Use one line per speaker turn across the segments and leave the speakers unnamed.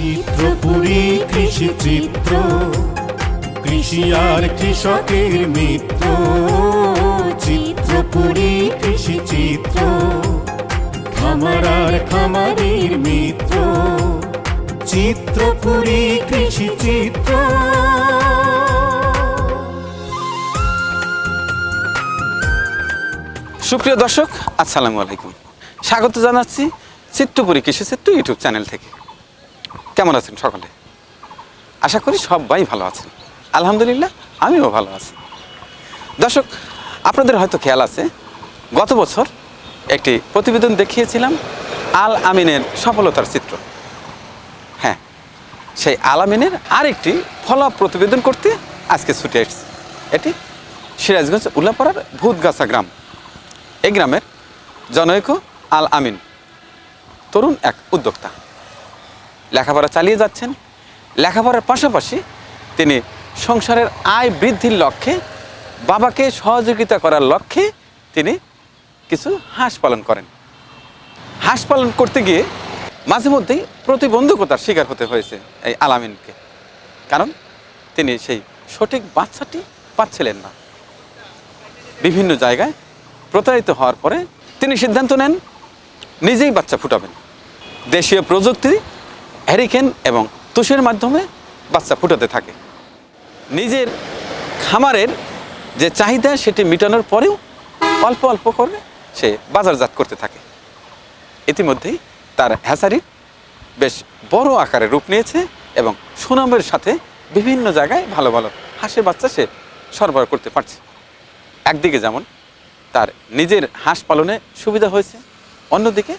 চিত্রপুরী কৃষি চিত্র। কৃষি আর কৃষকের মিত্র। চিত্রপুরী কৃষি চিত্র। খামার আর খামারের মিত্র। চিত্রপুরী কৃষি চিত্র।
সুপ্রিয় দর্শক, আসসালামু আলাইকুম। স্বাগত জানাচ্ছি চিত্রপুরী কৃষি চিত্র ইউটিউব চ্যানেল থেকে। কেমন আছেন সকলে? আশা করি সবাই ভালো আছেন। আলহামদুলিল্লাহ, আমিও ভালো আছি। দর্শক, আপনাদের হয়তো খেয়াল আছে, গত বছর একটি প্রতিবেদন দেখিয়েছিলাম আল আমিনের সফলতার চিত্র। হ্যাঁ সেই আল আমিনের আরেকটি ফলো প্রতিবেদন করতে আজকে ছুটে এসেছি। এটি সিরাজগঞ্জ উল্লাপাড়ার ভূতগাছা গ্রাম। এই গ্রামের জনৈক আল আমিন, তরুণ এক উদ্যোক্তা। লেখাপড়া চালিয়ে যাচ্ছেন। লেখাপড়ার পাশাপাশি তিনি সংসারের আয় বৃদ্ধির লক্ষ্যে, বাবাকে সহযোগিতা করার লক্ষ্যে তিনি কিছু হাঁস পালন করেন। হাঁস পালন করতে গিয়ে মাঝে মধ্যেই প্রতিবন্ধকতার শিকার হতে হয়েছে এই আলামিনকে। কারণ তিনি সেই সঠিক বাচ্চাটি পাচ্ছিলেন না। বিভিন্ন জায়গায় প্রতারিত হওয়ার পরে তিনি সিদ্ধান্ত নেন, নিজেই বাচ্চা ফুটাবেন। দেশীয় প্রযুক্তি হ্যারিকেন এবং তুষের মাধ্যমে বাচ্চা ফুটাতে থাকে। নিজের খামারের যে চাহিদা সেটি মেটানোর পরেও অল্প অল্প করে সে বাজারজাত করতে থাকে। ইতিমধ্যেই তার হ্যাসারি বেশ বড় আকারে রূপ নিয়েছে এবং সুনামের সাথে বিভিন্ন জায়গায় ভালো ভালো হাঁসের বাচ্চা সে সরবরাহ করতে পারছে। একদিকে যেমন তার নিজের হাঁস পালনে সুবিধা হয়েছে, অন্যদিকে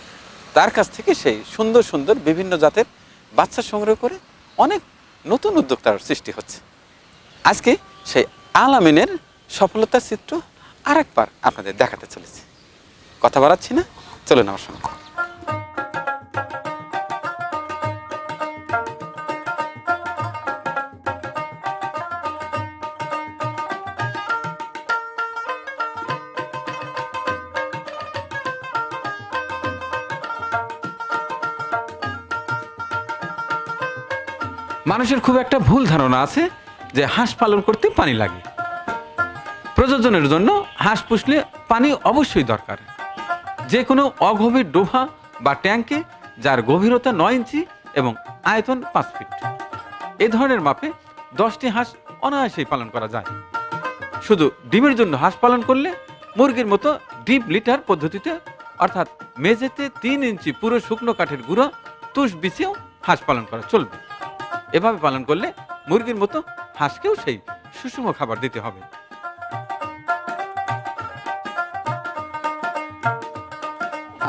তার কাছ থেকে সেই সুন্দর সুন্দর বিভিন্ন জাতের বাচ্চা সংগ্রহ করে অনেক নতুন উদ্যোক্তার সৃষ্টি হচ্ছে। আজকে সেই আলামিনের সফলতার চিত্র আরেকবার আপনাদের দেখাতে চলেছি। কথা বাড়াচ্ছি না, চলুন আমার সঙ্গে। মানুষের খুব একটা ভুল ধারণা আছে যে হাঁস পালন করতে পানি লাগে। প্রযোজনের জন্য হাঁস পুষলে পানি অবশ্যই দরকার। যে কোনো অগভীর ডোভা বা ট্যাঙ্কে যার গভীরতা নয় ইঞ্চি এবং আয়তন পাঁচ ফিট। এ ধরনের মাপে দশটি হাঁস অনায়াসেই পালন করা যায়। শুধু ডিমের জন্য হাঁস পালন করলে মুরগির মতো ডিপ লিটার পদ্ধতিতে অর্থাৎ মেঝেতে তিন ইঞ্চি পুরো শুকনো কাঠের গুঁড়ো তুষ বিছিয়েও হাঁস পালন করা চলবে। এভাবে পালন করলে মুরগির মতো হাঁসকেও সেই সুষম খাবার দিতে হবে।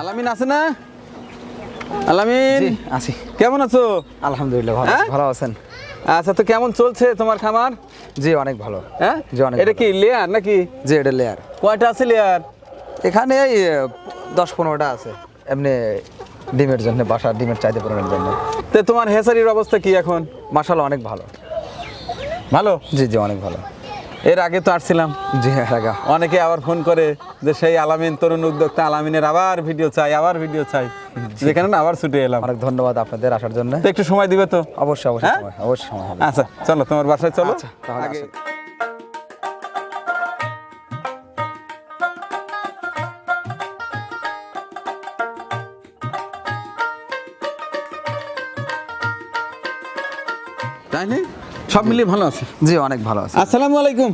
আলামিন আছে না? আলামিন?
আছি।
কেমন আছো?
আলহামদুলিল্লাহ ভালো
হ্যাঁ?
ভালো আছেন।
আচ্ছা তো কেমন চলছে তোমার খামার?
জি অনেক ভালো।
হ্যাঁ?
জি, অনেক
এটা কি লেয়ার নাকি?
জি এটা লেয়ার
কয়টা আছে লেয়ার
এখানে এই দশ পনেরোটা আছে। এমনি ডিমের জন্য বাসার ডিমের চাহিদা পূরণের জন্য।
তো তোমার হেসারির অবস্থা কি এখন?
মাসাল অনেক ভালো।
ভালো?
জি জি অনেক ভালো।
এর আগে তো আসছিলাম।
জি আগে।
অনেকে আবার ফোন করে যে সেই আলামিন তরুণ উদ্যোক্তা আলামিনের আবার ভিডিও চাই আবার ভিডিও চাই। যেখানে না আবার ছুটে এলাম।
অনেক ধন্যবাদ আপনাদের আসার জন্য।
একটু সময় দিবে তো?
অবশ্যই অবশ্যই
হ্যাঁ?
অবশ্যই
আচ্ছা চলো তোমার বাসায় চলো।
আচ্ছা,
আগে সব মিলিয়ে ভালো আছে।
জি অনেক ভালো আছে।
আসসালামু আলাইকুম।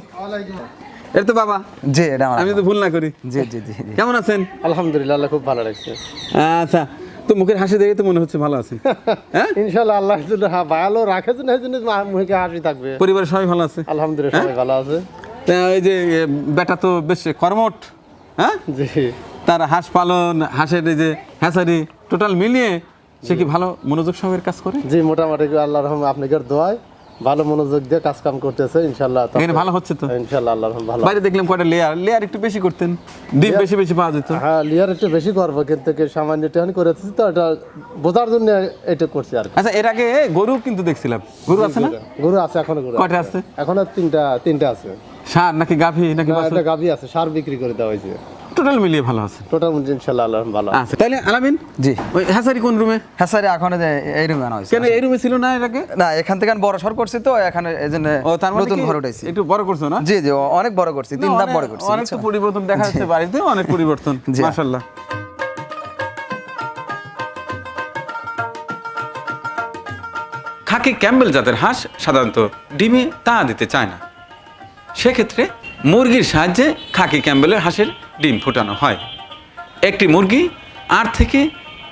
এটা তো বাবা
জি এটা আমার
আমি তো ভুল না করি।
জি জি জি।
কেমন আছেন?
আলহামদুলিল্লাহ আল্লাহ খুব ভালো লাগছে
আচ্ছা তো মুখের হাসি দেখে তো মনে হচ্ছে ভালো আছে। হ্যাঁ?
ইনশাল্লাহ আল্লাহ যদি হা- ভালো রাখে জন্য এই জন্য মুখে হাসি থাকবে।
পরিবারের সবাই ভালো আছে?
আলহামদুলিল্লাহ সবাই ভালো আছে।
এই যে বেটা তো বেশ কর্মঠ হ্যাঁ?
জি।
তার হাঁস পালন হাঁসের এই যে হ্যাঁসারি টোটাল মিলিয়ে সে কি ভালো মনোযোগ সহকারে কাজ করে?
জি মোটামুটি আল্লাহ রহম আপনাকে দোয়ায় ভালো মনোযোগ দিয়ে কাজ কাম করতেছে ইনশাল্লাহ তো-
এখানে ভালো হচ্ছে তো?
ইনশাল্লাহ আল্লাহ ভালো।
বাইরে দেখলাম কয়টা লেয়ার লেয়ার একটু বেশি করতেন। ডিম বেশি বেশি পাওয়া যেত।
হ্যাঁ লিয়ার একটু বেশি করব কিন্তু কি সামান্য টেহানি করেছি তো এটা বোঝার জন্য এটা করছি আর।
আচ্ছা এর আগে গরু কিন্তু দেখছিলাম। গরু আছে না?
গরু আছে এখনও গরু
কয়টা আছে?
এখনও তিনটা তিনটা আছে।
সার নাকি গাভী নাকি
হ্যাঁ? একটা আছে সার বিক্রি করে দেওয়া হয়েছে।
টোটাল মিলিয়ে ভালো আছে।
টোটাল ইনশাল্লাহ আল্লাহ ভালো
আচ্ছা তাহলে আলামিন
জি।
ওই হ্যাসারি কোন রুমে
হ্যাঁ স্যার এখন এই যে এই রুমে আনা হয়েছে।
কেন এই রুমে ছিল না এর আগে
না এখান থেকে বড় সর করছি তো এখানে এই জন্য
ও তার মানে
নতুন ঘর উঠাইছি।
একটু বড় করছ না?
জি জি অনেক বড় করছি তিন ধাপ বড় করছি
অনেক তো পরিবর্তন দেখা যাচ্ছে বাড়িতে অনেক পরিবর্তন
জি।
মাশাল্লাহ খাকি ক্যাম্বেল জাতের হাঁস সাধারণত ডিমে তা দিতে চায় না। সেক্ষেত্রে মুরগির সাহায্যে খাকি ক্যাম্বেলের হাঁসের ডিম ফোটানো হয়। একটি মুরগি আট থেকে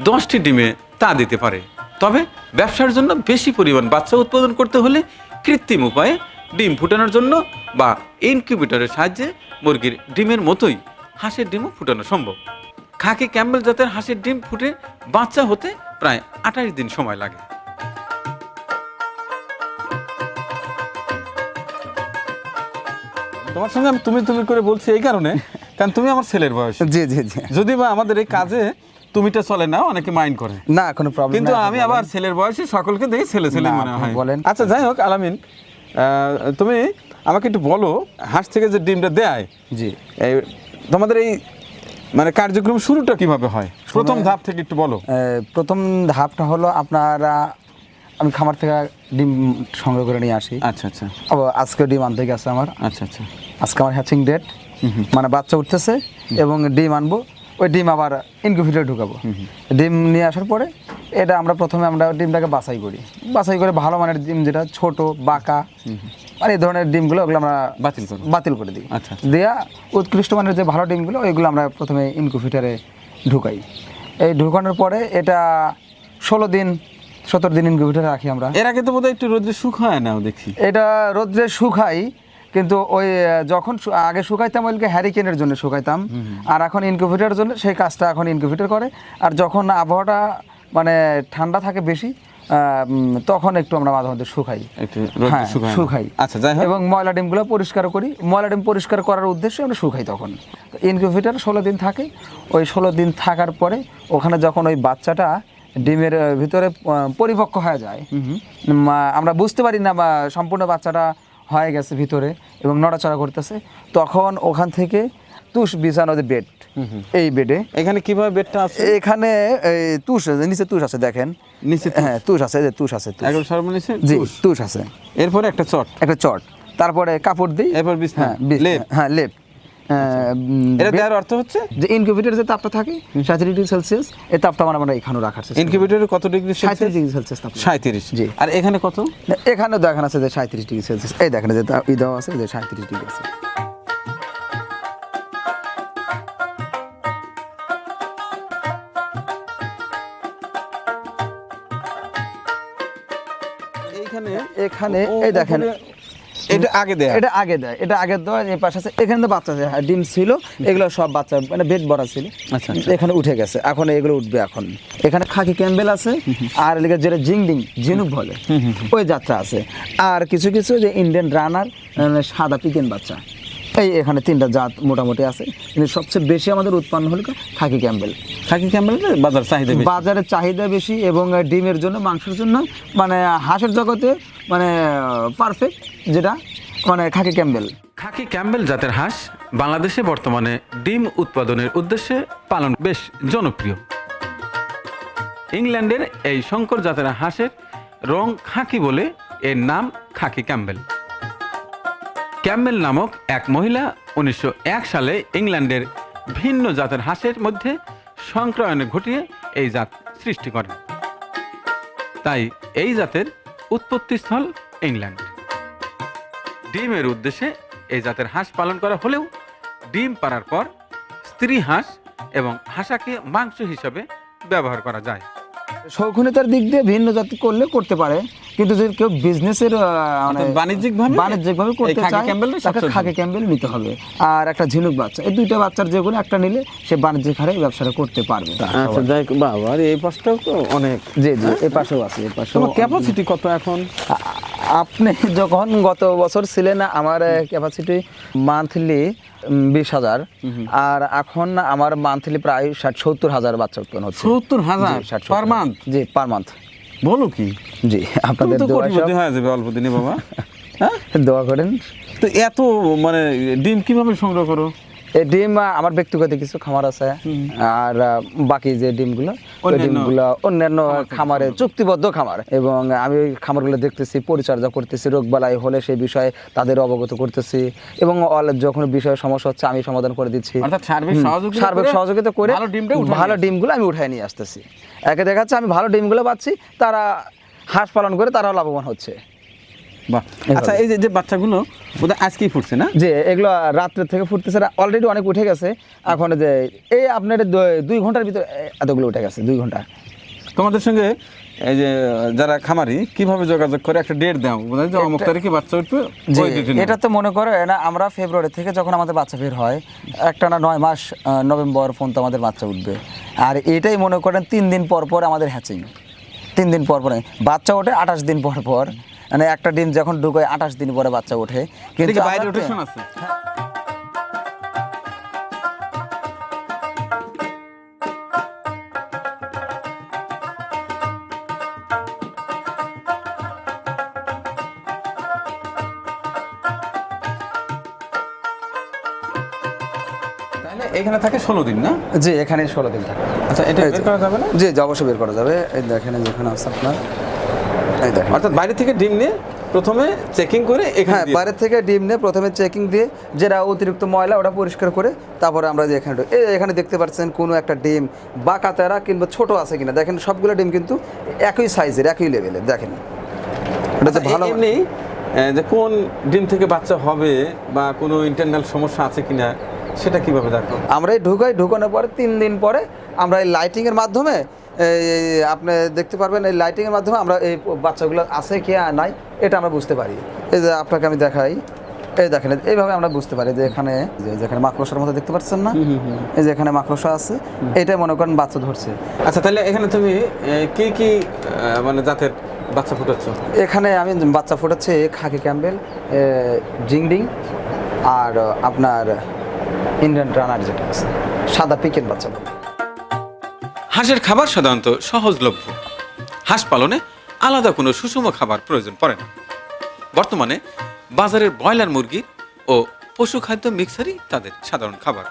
দশটি ডিমে তা দিতে পারে। তবে ব্যবসার জন্য বেশি পরিমাণ বাচ্চা উৎপাদন করতে হলে কৃত্রিম উপায়ে ডিম ফুটানোর জন্য বা ইনকিউবেটরের সাহায্যে মুরগির ডিমের মতোই হাঁসের ডিমও ফুটানো সম্ভব। খাকি ক্যাম্বেল জাতের হাঁসের ডিম ফুটে বাচ্চা হতে প্রায় আঠাশ দিন সময় লাগে। তোমার সঙ্গে আমি তুমি তুমি করে বলছি এই কারণে কারণ তুমি আমার ছেলের বয়স।
জি জি জি।
যদি বা আমাদের এই কাজে তুমিটা চলে না অনেকে মাইন্ড করে।
না কোনো প্রবলেম
কিন্তু আমি আবার ছেলের বয়সে সকলকে দেখে ছেলে ছেলে মনে হয়।
বলেন।
আচ্ছা যাই হোক আলামিন তুমি আমাকে একটু বলো হাঁস থেকে যে ডিমটা দেয়
জি।
তোমাদের এই মানে কার্যক্রম শুরুটা কীভাবে হয়? প্রথম ধাপ থেকে একটু বলো।
প্রথম ধাপটা হলো আপনারা আমি খামার থেকে ডিম সংগ্রহ করে নিয়ে আসি।
আচ্ছা আচ্ছা।
আজকে ডিম আনতে গেছে আমার।
আচ্ছা আচ্ছা।
আজকে আমার হ্যাচিং ডেট মানে বাচ্চা উঠতেছে এবং ডিম আনব ওই ডিম আবার ইনকিউবেটরে ঢুকাবো। ডিম নিয়ে আসার পরে এটা আমরা প্রথমে আমরা ডিমটাকে বাছাই করি। বাছাই করে ভালো মানের ডিম যেটা ছোট বাঁকা আর এই ধরনের ডিমগুলো ওগুলো আমরা
বাতিল করো।
বাতিল করে দিই।
আচ্ছা।
দেয়া উৎকৃষ্ট মানের যে ভালো ডিমগুলো ওইগুলো আমরা প্রথমে ইনকিউবেটরে ঢুকাই। এই ঢুকানোর পরে এটা ষোলো দিন সতেরো দিন ইনকিউবেটরে রাখি আমরা।
এর আগে তো বোধহয় একটু রোদ্রে হয় না দেখছি
এটা রোদ্রে শুকাই কিন্তু ওই যখন আগে শুকাইতাম ওইকে হ্যারিকেনের জন্য শুকাইতাম। আর এখন ইনকিউবেটরের জন্য সেই কাজটা এখন ইনকিউবেটর করে। আর যখন আবহাওয়াটা মানে ঠান্ডা থাকে বেশি তখন একটু আমরা মাঝে মধ্যে শুকাই। হ্যাঁ শুকাই।
আচ্ছা যাই
এবং ময়লা ডিমগুলো পরিষ্কার করি। ময়লা ডিম পরিষ্কার করার উদ্দেশ্যে আমরা শুকাই তখন। ইনকিউবেটর ষোলো দিন থাকে। ওই ষোলো দিন থাকার পরে ওখানে যখন ওই বাচ্চাটা ডিমের ভিতরে পরিপক্ক হয়ে যায় আমরা বুঝতে পারি না বা সম্পূর্ণ বাচ্চাটা হয়ে গেছে ভিতরে এবং নড়াচড়া করতেছে তখন ওখান থেকে তুষ বিছানো যে বেড এই বেডে।
এখানে কীভাবে বেডটা আছে?
এখানে এই তুষ আছে, নিচে তুষ আছে দেখেন।
নিচে
হ্যাঁ তুষ আছে যে তুষ আছে।
একদম সর্বনিচে
জি
তুষ।
আছে।
এরপরে একটা চট?
একটা চট। তারপরে কাপড় দিই।
এরপর বিছনা?
হ্যাঁ
লেপ?
হ্যাঁ লেপ।
এটা দেওয়ার অর্থ হচ্ছে?
যে ইনকিউবেটর যে তাপটা থাকে সাঁত্রিশ ডিগ্রি সেলসিয়াস এই তাপটা আমরা আমরা এখানেও রাখার।
ইনকিউবেটরে কত ডিগ্রি
সাঁত্রিশ ডিগ্রি সেলসিয়াস তাপ
সাঁত্রিশ
জি।
আর এখানে কত?
এখানেও দেখানো আছে যে সাঁত্রিশ ডিগ্রি সেলসিয়াস। এই দেখেন যে ই দেওয়া আছে যে সাঁত্রিশ ডিগ্রি আছে
এইখানে
এখানে এই দেখেন
এটা আগে দেয়।
এটা আগে দেয়। এটা আগে দেওয়া। এই পাশে আছে। এখানে তো বাচ্চা ডিম ছিল। এগুলো সব বাচ্চা মানে বেড বড়া ছিল।
আচ্ছা, আচ্ছা।
এখানে উঠে গেছে। এখন এগুলো উঠবে এখন। এখানে খাকি ক্যাম্বেল আছে। আর এদিকে যেটা জিংডিং ঝিনুক বলে। ওই যাত্রা আছে। আর কিছু কিছু যে ইন্ডিয়ান রানার সাদা পিকেন বাচ্চা। এই এখানে তিনটা জাত মোটামুটি আছে। কিন্তু সবচেয়ে বেশি আমাদের উৎপন্ন হলো খাকি ক্যাম্বেল।
খাকি ক্যামেরা বাজার চাহিদা
বাজারের চাহিদা বেশি এবং ডিমের জন্য মাংসের জন্য মানে হাঁসের জগতে মানে পারফেক্ট যেটা মানে খাকি ক্যাম্বেল।
খাকি ক্যাম্বেল জাতের হাঁস বাংলাদেশে বর্তমানে ডিম উৎপাদনের উদ্দেশ্যে পালন বেশ জনপ্রিয়। ইংল্যান্ডের এই শঙ্কর জাতের হাঁসের রং খাকি বলে এর নাম খাকি ক্যাম্বেল। ক্যাম্বেল নামক এক মহিলা উনিশশো এক সালে ইংল্যান্ডের ভিন্ন জাতের হাঁসের মধ্যে সংক্রায়ন ঘটিয়ে এই জাত সৃষ্টি করেন। তাই এই জাতের উৎপত্তিস্থল ইংল্যান্ড। ডিমের উদ্দেশ্যে এই জাতের হাঁস পালন করা হলেও ডিম পাড়ার পর স্ত্রী হাঁস এবং হাঁসাকে মাংস হিসাবে ব্যবহার করা যায়।
শৌখিনতার দিক দিয়ে ভিন্ন জাতি করলে করতে পারে। কিন্তু যদি কেউ বিজনেসের মানে
বাণিজ্যিকভাবে
বাণিজ্যিকভাবে
এই
করতে চায় তাকে খাকি ক্যাম্বেল নিতে হবে। আর একটা ঝিনুক বাচ্চা এই দুইটা বাচ্চার যে কোনো একটা নিলে সে বাণিজ্যিক হারে ব্যবসাটা করতে পারবে।
আচ্ছা যাই বাবা এই পাশটাও তো অনেক।
জি জি এ পাশেও আছে এ পাশেও
ক্যাপাসিটি কত এখন?
আপনি যখন গত বছর ছিলেন আমার ক্যাপাসিটি মান্থলি বিশ হাজার। আর এখন আমার মান্থলি প্রায় ষাট সত্তর হাজার বাচ্চা উৎপন্ন হচ্ছে।
সত্তর হাজার
ষাট,
পার মান্থ
জি পার মান্থ
বলো কি?
জি আপনাদের
কোটিপতি হয়ে যাবে অল্প দিনে বাবা। হ্যাঁ?
দোয়া করেন।
তো এত মানে ডিম কীভাবে সংগ্রহ করো?
এই ডিম আমার ব্যক্তিগত কিছু খামার আছে। আর বাকি যে ডিমগুলো ওই ডিমগুলো অন্যান্য খামারে চুক্তিবদ্ধ খামার। এবং আমি ওই খামারগুলো দেখতেছি পরিচর্যা করতেছি রোগবালাই হলে সেই বিষয়ে তাদের অবগত করতেছি। এবং যখন বিষয়ে সমস্যা হচ্ছে আমি সমাধান করে দিচ্ছি।
সার্বিক সহযোগিতা করে ভালো উঠায়
ডিমগুলো আমি উঠাই নিয়ে আসতেছি। একে দেখাচ্ছে আমি ভালো ডিমগুলো পাচ্ছি তারা হাঁস পালন করে তারা লাভবান হচ্ছে।
বাহ আচ্ছা এই যে যে বাচ্চাগুলো বোধহয় আজকেই ফুটছে না?
যে এগুলো রাত্রে থেকে ফুটতেছে অলরেডি অনেক উঠে গেছে। এখন যে এই আপনার দুই ঘণ্টার ভিতরে এতগুলো উঠে গেছে দুই ঘণ্টা।
তোমাদের সঙ্গে এই যে যারা খামারি কীভাবে যোগাযোগ করে? একটা ডেট দাও। যে অমুক তারিখে বাচ্চা উঠবে।
এটা তো মনে করে না আমরা ফেব্রুয়ারি থেকে যখন আমাদের বাচ্চা বের হয় একটা না নয় মাস নভেম্বর পর্যন্ত আমাদের বাচ্চা উঠবে। আর এটাই মনে করেন তিন দিন পর পর আমাদের হ্যাচিং তিন দিন পর পরে বাচ্চা ওঠে আঠাশ দিন পর পর। মানে একটা ডিম যখন ঢুকোয় আঠাশ দিন পরে বাচ্চা ওঠে
এটা কি বাইরে রোটেশন আছে। এখানে থাকে ষোলো দিন না?
জি এখানে ষোলো দিন থাকে।
আচ্ছা এটা বের করা যাবে না?
জি অবশ্যই বের করা যাবে। এই দেখেন যেখানে আছে আপনার।
অর্থাৎ বাইরে থেকে ডিম নিয়ে প্রথমে চেকিং করে এখানে
হ্যাঁ বাইরে থেকে ডিম নিয়ে প্রথমে চেকিং দিয়ে যেটা অতিরিক্ত ময়লা ওটা পরিষ্কার করে তারপরে আমরা এখানে এখানে দেখতে পাচ্ছেন কোনো একটা ডিম বা কাতারা কিংবা ছোট আছে কিনা। দেখেন সবগুলো ডিম কিন্তু একই সাইজের একই লেভেলের দেখেন। এটা
আচ্ছা,
ভালো
এ, যে কোন ডিম থেকে বাচ্চা হবে বা কোনো ইন্টারনাল সমস্যা আছে কিনা সেটা কীভাবে দেখো
আমরা এই ঢুকাই ঢুকানোর পরে তিন দিন পরে আমরা এই লাইটিংয়ের মাধ্যমে আপনি দেখতে পারবেন এই লাইটিংয়ের মাধ্যমে আমরা এই বাচ্চাগুলো আছে কি আর নাই এটা আমরা বুঝতে পারি। এই যে আপনাকে আমি দেখাই এই দেখেন এইভাবে আমরা বুঝতে পারি যে এখানে যে যেখানে মাকড়সার মতো দেখতে পাচ্ছেন না এই যে এখানে মাকড়সা আছে এটাই মনে করেন বাচ্চা ধরছে।
আচ্ছা তাহলে এখানে তুমি কি কি মানে জাতের বাচ্চা ফুটাচ্ছ?
এখানে আমি বাচ্চা ফুটাচ্ছি খাকি ক্যাম্বেল জিংডিং আর আপনার ইন্ডিয়ান রানার যেটা আছে, সাদা পিকেন বাচ্চা।
হাঁসের খাবার সাধারণত সহজলভ্য। হাঁস পালনে আলাদা কোনো সুষম খাবার প্রয়োজন পড়ে না। বর্তমানে বাজারের ব্রয়লার মুরগি ও পশু খাদ্য মিক্সারই তাদের সাধারণ খাবার।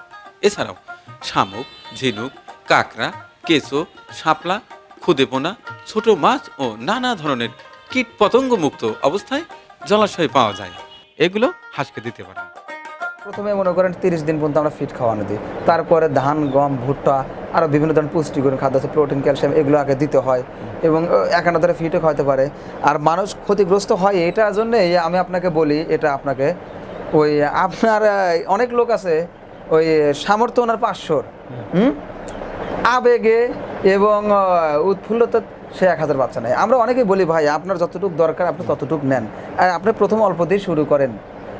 এছাড়াও শামুক, ঝিনুক, কাঁকড়া, কেঁচো, শাপলা খুদেপোনা ছোট মাছ ও নানা ধরনের কীট পতঙ্গ মুক্ত অবস্থায় জলাশয়ে পাওয়া যায়। এগুলো হাঁসকে দিতে পারেন
প্রথমে মনে করেন তিরিশ দিন পর্যন্ত আমরা ফিট খাওয়ানো দিই। তারপরে ধান, গম, ভুট্টা আরও বিভিন্ন ধরনের পুষ্টিগুণ খাদ্য আছে প্রোটিন ক্যালসিয়াম এগুলো আগে দিতে হয়। এবং একান্ন ধরে ফিটও খাওয়াতে পারে। আর মানুষ ক্ষতিগ্রস্ত হয় এটার জন্যই আমি আপনাকে বলি, এটা আপনাকে, ওই আপনার অনেক লোক আছে, ওই সামর্থ্য ওনার পাঁচশোর। হুম? আবেগে এবং উৎফুল্লতা সে এক হাজার বাচ্চা নেয়। আমরা অনেকেই বলি, ভাই, আপনার যতটুকু দরকার, আপনি ততটুকু নেন। আর আপনি প্রথম অল্প দিয়ে শুরু করেন।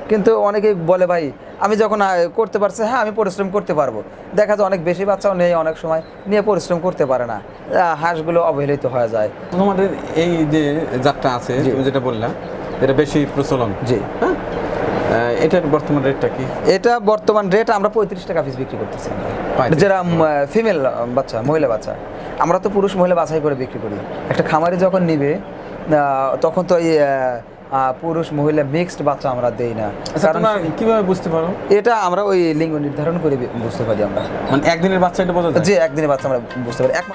কিন্তু অনেকেই বলে ভাই আমি যখন করতে পারছি হ্যাঁ আমি পরিশ্রম করতে পারব। দেখা যায় অনেক বেশি বাচ্চাও নেই অনেক সময় নিয়ে পরিশ্রম করতে পারে না। হাঁসগুলো অবহেলিত হয়ে যায়।
তোমাদের এই যে যাত্রা আছে। তুমি যেটা বললাম এটা বেশি প্রচলন।
জি।
হ্যাঁ? এটার বর্তমান রেটটা কি?
এটা বর্তমান রেট আমরা পঁয়ত্রিশ টাকা পিস বিক্রি করতেছি। আমরা।
35
যারা ফিমেল বাচ্চা মহিলা বাচ্চা। আমরা তো পুরুষ মহিলা বাছাই করে বিক্রি করি। একটা খামারে যখন নিবে তখন তো এই পুরুষ মহিলা মিক্সড বাচ্চা আমরা দেই না।
আচ্ছা
কারণ
কীভাবে বুঝতে পারো?
এটা আমরা ওই লিঙ্গ নির্ধারণ করে বুঝতে পারি আমরা।
মানে একদিনের বাচ্চা এটা বোঝা যায়?
যে একদিনের বাচ্চা আমরা বুঝতে পারি। এক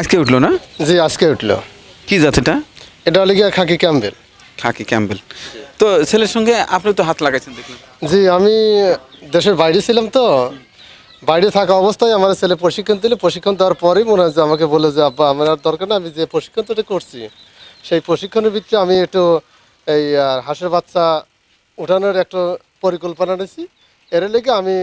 আজকে উঠল না?
জি আজকে উঠল।
কি জাত এটা?
এটা হলে গিয়ে খাকি ক্যাম্বেল
খাকি ক্যাম্বেল তো ছেলের সঙ্গে আপনি তো হাত লাগাইছেন দেখলাম।
জি, আমি দেশের বাইরে ছিলাম তো। বাইরে থাকা অবস্থায় আমার ছেলে প্রশিক্ষণ দিলে। প্রশিক্ষণ দেওয়ার পরেই মনে হয় যে আমাকে বলে যে, আব্বা, আমার আর দরকার না আমি যে প্রশিক্ষণটা করছি, সেই প্রশিক্ষণের ভিত্তিতে আমি একটু এই হাঁসের বাচ্চা উঠানোর একটা পরিকল্পনা নিয়েছি। এর লেগে আমি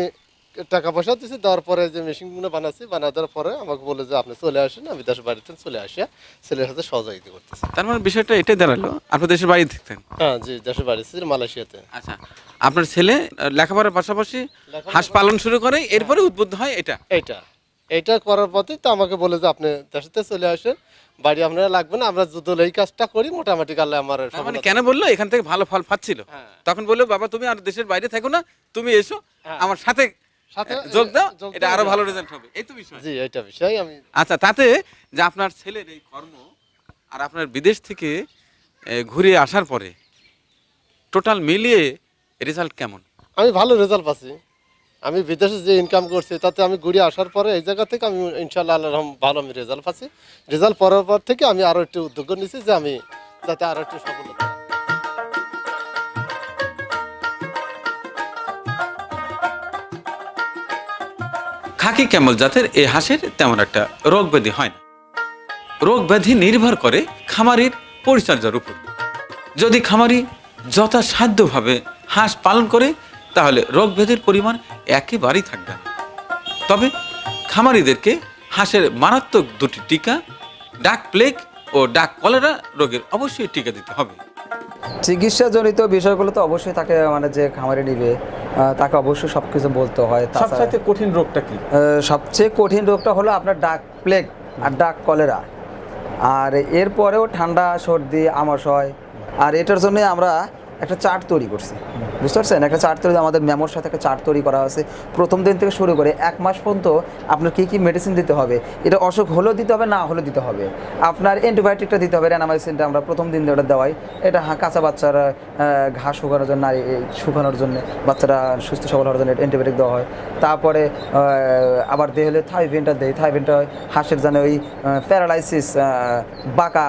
টাকা পয়সা দিয়েছি দেওয়ার পরে যে মেশিনগুলো বানাচ্ছি বানা দেওয়ার পরে আমাকে বলে যে আপনি চলে আসেন আমি দেশের বাড়িতে চলে আসিয়া ছেলের সাথে সহযোগিতা করতেছি।
তার মানে বিষয়টা এটাই দাঁড়াল আপনার দেশের বাড়ি থাকতেন?
হ্যাঁ জি দেশের বাড়ি ছিল মালয়েশিয়াতে।
আচ্ছা আপনার ছেলে লেখাপড়ার পাশাপাশি হাঁস পালন শুরু করে এরপরে উদ্বুদ্ধ হয় এটা?
এইটা এইটা করার পথে তো আমাকে বলে যে আপনি দেশেতে চলে আসেন বাড়ি আপনারা লাগবে না আমরা যদি এই কাজটা করি মোটামুটি কালে আমার
মানে কেন বলল এখান থেকে ভালো ফল পাচ্ছিল?
হ্যাঁ।
তখন বলল বাবা তুমি আর দেশের বাইরে থাকো না তুমি এসো আমার সাথে
সাথে
যোগ দাও? এটা
আরও
ভালো রেজাল্ট হবে। এই তো বিষয়।
জি এটা বিষয় আমি
আচ্ছা তাতে যে আপনার ছেলের এই কর্ম আর আপনার বিদেশ থেকে ঘুরে আসার পরে টোটাল মিলিয়ে রেজাল্ট কেমন?
আমি ভালো রেজাল্ট পাচ্ছি। আমি বিদেশে যে ইনকাম করছি তাতে আমি ঘুরে আসার পরে এই জায়গা থেকে আমি ইনশাল্লাহ আল্লাহ ভালো আমি রেজাল্ট পাচ্ছি। রেজাল্ট পড়ার পর থেকে আমি আরও একটু উদ্যোগ নিয়েছি যে আমি যাতে আরও একটু সফলতা
খাকি ক্যামল জাতের এই হাঁসের তেমন একটা রোগ ব্যাধি হয় না। রোগ ব্যাধি নির্ভর করে খামারির পরিচর্যার উপর। যদি খামারি যথাসাধ্যভাবে হাঁস পালন করে, তাহলে রোগ ব্যাধির পরিমাণ একেবারেই থাকবে না। তবে খামারিদেরকে হাঁসের মারাত্মক দুটি টিকা, ডাক প্লেগ ও ডাক কলেরা রোগের অবশ্যই টিকা দিতে হবে।
চিকিৎসাজনিত বিষয়গুলো তো অবশ্যই তাকে মানে যে খামারে নিবে তাকে অবশ্যই সব কিছু বলতে হয়। সবচেয়ে
সবচাইতে কঠিন রোগটা কি?
সবচেয়ে কঠিন রোগটা হলো আপনার ডাক প্লেগ আর ডাক কলেরা। আর এরপরেও ঠান্ডা সর্দি আমাশয় আর এটার জন্য আমরা একটা চার্ট তৈরি করছি। বুঝতে পারছেন? একটা চার্ট তৈরি আমাদের মেমোর সাথে একটা চার্ট তৈরি করা আছে। প্রথম দিন থেকে শুরু করে এক মাস পর্যন্ত আপনার কী কী মেডিসিন দিতে হবে? এটা অসুখ হলেও দিতে হবে, না হলেও দিতে হবে। আপনার অ্যান্টিবায়োটিকটা দিতে হবে র্যানামাইসিনটা আমরা প্রথম দিন ওটা দেওয়াই। এটা কাঁচা বাচ্চারা ঘাস শুকানোর জন্য এই শুকানোর জন্য, বাচ্চারা সুস্থ সবল হওয়ার জন্য অ্যান্টিবায়োটিক দেওয়া হয়। তারপরে আবার দেহ হলে থাইভেনটা দেয় থাইভেনটা হাঁসের যেন ওই প্যারালাইসিস বাঁকা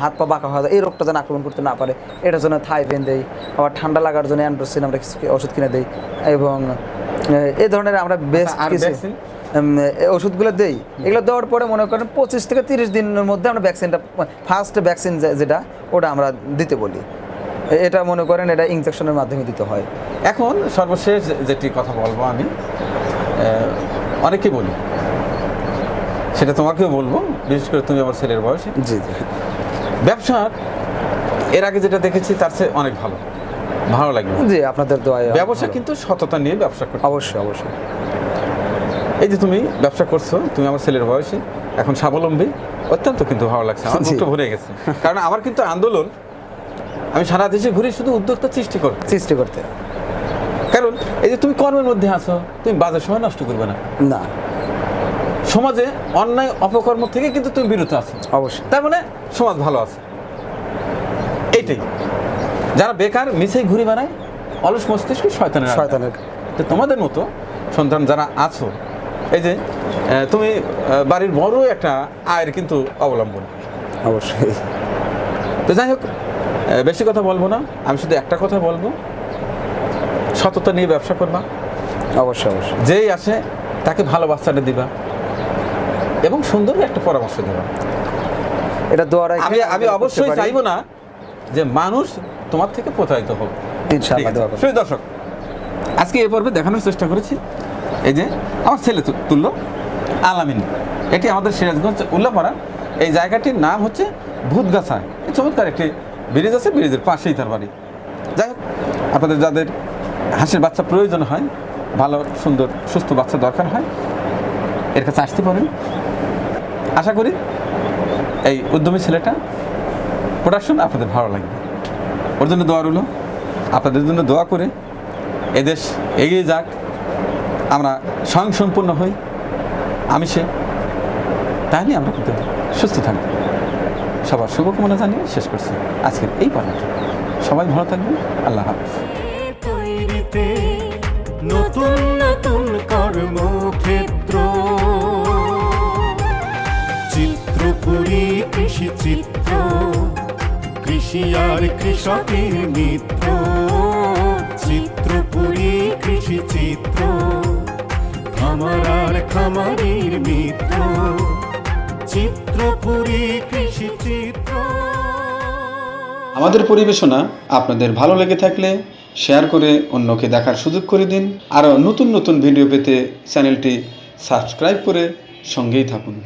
হাত পা বাঁকা হওয়া এই রোগটা যেন আক্রমণ করতে না পারে, এটার জন্য থাইভেন দেই আবার ঠান্ডা লাগার জন্য অ্যান্ড্রোসিন আমরা কিছু ওষুধ কিনে দিই এবং এই ধরনের আমরা বেশ
আচ্ছা, আর
কিছু ওষুধগুলো দেই। এগুলো দেওয়ার পরে মনে করেন পঁচিশ থেকে তিরিশ দিনের মধ্যে আমরা ভ্যাকসিনটা ফার্স্ট ভ্যাকসিন যেটা ওটা আমরা দিতে বলি। এটা মনে করেন এটা ইনজেকশনের মাধ্যমে দিতে হয়।
এখন সর্বশেষ যেটি কথা বলব আমি অনেকে বলি। সেটা তোমাকেও বলব বিশেষ করে তুমি আমার ছেলের বয়সে।
জি জি।
ব্যবসার এর আগে যেটা দেখেছি তার চেয়ে অনেক ভালো। ভালো লাগবে।
জি আপনাদের দোয়ায়
ব্যবসা কিন্তু সততা নিয়ে ব্যবসা করতে
অবশ্যই অবশ্যই।
এই যে তুমি ব্যবসা করছ তুমি আমার ছেলের বয়সী এখন স্বাবলম্বী অত্যন্ত কিন্তু ভালো লাগছে। আমার। বুকটা ভরে গেছে। কারণ আমার কিন্তু আন্দোলন আমি সারা দেশে ঘুরে শুধু উদ্যোক্তা সৃষ্টি করব।
সৃষ্টি করতে।
কারণ এই যে তুমি কর্মের মধ্যে আছো তুমি বাজার সময় নষ্ট করবে না।
না।
সমাজে অন্যায় অপকর্ম থেকে কিন্তু তুমি বিরত আছো।
অবশ্যই।
তার মানে সমাজ ভালো আছে। এইটাই। যারা বেকার মিছেই ঘুরে বেড়ায় অলস মস্তিষ্ক শয়তানের।
শয়তানের।
তো তোমাদের মতো সন্তান যারা আছো এই যে তুমি বাড়ির বড় একটা আয়ের কিন্তু অবলম্বন।
অবশ্যই।
তো যাই হোক বেশি কথা বলব না আমি শুধু একটা কথা বলব। সততা নিয়ে ব্যবসা করবা।
অবশ্যই অবশ্যই।
যেই আসে তাকে ভালো বাচ্চাটা দিবা। এবং সুন্দর একটা পরামর্শ দেবা।
এটা দোয়ারা
আমি আমি অবশ্যই চাইব না যে মানুষ তোমার থেকে প্রতারিত হোক শুধু দর্শক আজকে এ পর্বে দেখানোর চেষ্টা করেছি এই যে আমার ছেলে তু- তুল্য আলামিন এটি আমাদের সিরাজগঞ্জ উল্লাপাড়া। এই জায়গাটির নাম হচ্ছে ভূতগাছা। এই চমৎকার একটি ব্রিজ আছে ব্রিজের পাশেই তার বাড়ি। যাই হোক আপনাদের যাদের হাঁসের বাচ্চা প্রয়োজন হয় ভালো সুন্দর সুস্থ বাচ্চা দরকার হয় এর কাছে আসতে পারেন। আশা করি এই উদ্যমী ছেলেটা প্রোডাকশন আপনাদের ভালো লাগবে। ওর জন্য দোয়া রইল। আপনাদের জন্য দোয়া করে এদেশ এগিয়ে যাক। আমরা স্বয়ংসম্পূর্ণ হই। আমি সে। তাহলে আমরা কিন্তু সুস্থ থাকব। সবার শুভকামনা জানিয়ে শেষ করছি। আজকের এই পর্বটি সবাই ভালো থাকবেন। আল্লাহ হাফিজ।
নতুন নতুন কর্মক্ষেত্র। কৃষি চিত্র। কৃষি আর কৃষকের মিত্র। চিত্রপুরী কৃষি চিত্র। খামার আর খামারের মিত্র। চিত্রপুরী কৃষি চিত্র।
আমাদের পরিবেশনা আপনাদের ভালো লেগে থাকলে শেয়ার করে অন্যকে দেখার সুযোগ করে দিন। আরও নতুন নতুন ভিডিও পেতে চ্যানেলটি সাবস্ক্রাইব করে সঙ্গেই থাকুন।